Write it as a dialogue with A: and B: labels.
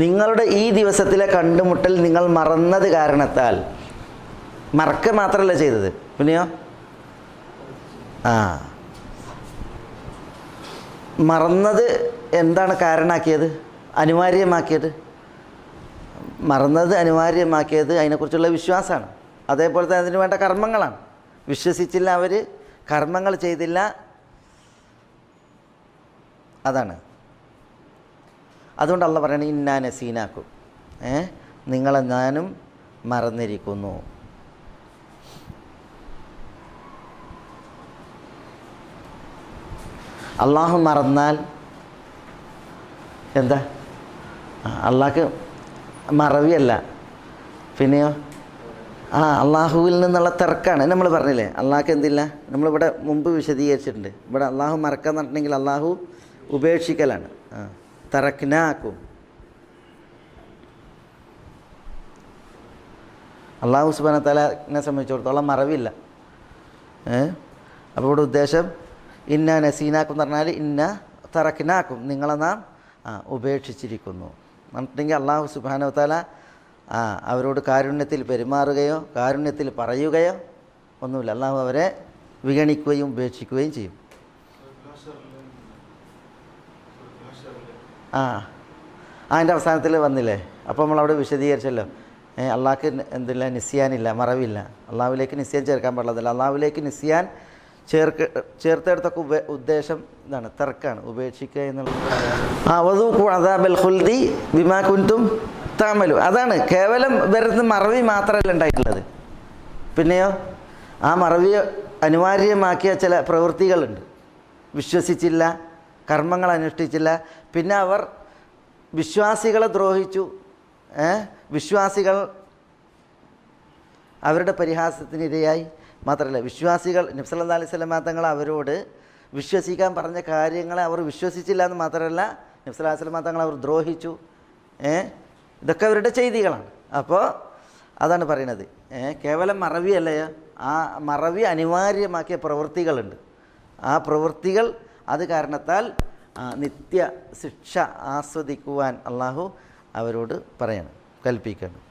A: നിങ്ങളുടെ ഈ ദിവസത്തിലെ കണ്ടുമുട്ടൽ നിങ്ങൾ മറന്നത് കാരണത്താൽ മറക്ക മാത്രമല്ല ചെയ്തത്. പിന്നെയോ? ആ. മറന്നത് എന്താണ് കാരണമാക്കിയത്? അനിവാര്യമാക്കിയത്? മറന്നത് അനിവാര്യമാക്കിയത് അതിനെക്കുറിച്ചുള്ള വിശ്വാസമാണ്. അതേപോലെ തന്നെ അതിന് വേണ്ട കർമ്മങ്ങളാണ്. വിശ്വസിച്ചില്ല അവർ കർമ്മങ്ങൾ ചെയ്തില്ല. അതാണ്. അതുകൊണ്ട് അള്ള പറയണ ഇന്നാ നസീനാക്കും. ഏ? നിങ്ങളെ ഞാനും മറന്നിരിക്കുന്നു. അള്ളാഹു മറന്നാൽ എന്താ? അള്ളാഹ്ക്ക് മറവിയല്ല. പിന്നെയോ? ആ അള്ളാഹുവിൽ നിന്നുള്ള തിരക്കാണ്. നമ്മൾ പറഞ്ഞില്ലേ അള്ളാഹ്ക്ക് എന്തില്ല? നമ്മളിവിടെ മുമ്പ് വിശദീകരിച്ചിട്ടുണ്ട്. ഇവിടെ അള്ളാഹു മറക്കാന്ന് പറഞ്ഞിട്ടുണ്ടെങ്കിൽ അള്ളാഹു ഉപേക്ഷിക്കലാണ്. ആ. തറക്കിനാക്കും. അള്ളാഹു സുബാന തലാനെ സംബന്ധിച്ചിടത്തോളം മറവില്ല. അപ്പോൾ ഇവിടെ ഉദ്ദേശം ഇന്ന നസീനാക്കും എന്ന് പറഞ്ഞാൽ ഇന്ന തറക്കിനാക്കും. നിങ്ങളെ നാം ഉപേക്ഷിച്ചിരിക്കുന്നു. എന്നിട്ടുണ്ടെങ്കിൽ അള്ളാഹു സുബാന തല ആ അവരോട് കാരുണ്യത്തിൽ പെരുമാറുകയോ കാരുണ്യത്തിൽ പറയുകയോ ഒന്നുമില്ല. അള്ളാഹു അവരെ വിഗണിക്കുകയും ഉപേക്ഷിക്കുകയും ചെയ്യും. ആ. അതിന്റെ അവസാനത്തിൽ വന്നില്ലേ? അപ്പോൾ നമ്മളവിടെ വിശദീകരിച്ചല്ലോ. അള്ളാഹ്ക്ക് എന്തില്ല? നിസ്യാനില്ല മറവില്ല. അള്ളാഹുവിലേക്ക് നിസ്യാൻ ചേർക്കാൻ പാടില്ല അള്ളാഹുവിലേക്ക് നിസ്യാൻ ചേർക്ക് ചേർത്തെടുത്തൊക്കെ ഉപ ഉദ്ദേശം ഇതാണ് തർക്കാണ് ഉപേക്ഷിക്കുക എന്നുള്ളത്. ആ വധു അദാബൽ ഹുൽദി ബിമാ അതാണ് കേവലം വരുന്ന മറവി മാത്രമല്ല ഉണ്ടായിട്ടുള്ളത്. പിന്നെയോ ആ മറവി അനിവാര്യമാക്കിയ ചില പ്രവൃത്തികളുണ്ട്. വിശ്വസിച്ചില്ല കർമ്മങ്ങൾ അനുഷ്ഠിച്ചില്ല. പിന്നെ അവർ വിശ്വാസികളെ ദ്രോഹിച്ചു. വിശ്വാസികൾ അവരുടെ പരിഹാസത്തിന് പരിഹാസത്തിനിരയായി മാത്രമല്ല വിശ്വാസികൾ നബ്സല്ലാ അലൈഹി സ്വലമാ തങ്ങൾ അവരോട് വിശ്വസിക്കാൻ പറഞ്ഞ കാര്യങ്ങളെ അവർ വിശ്വസിച്ചില്ല എന്ന് മാത്രമല്ല നബ്സല്ലാ അലൈഹി തങ്ങൾ അവർ ദ്രോഹിച്ചു. ഇതൊക്കെ അവരുടെ ചെയ്തികളാണ്. അപ്പോൾ അതാണ് പറയുന്നത് കേവലം മറവിയല്ല. ആ മറവി അനിവാര്യമാക്കിയ പ്രവൃത്തികളുണ്ട്. ആ പ്രവൃത്തികൾ അത് കാരണത്താൽ നിത്യ ശിക്ഷ ആസ്വദിക്കുവാൻ അള്ളാഹു അവരോട് പറയണം കൽപ്പിക്കണം.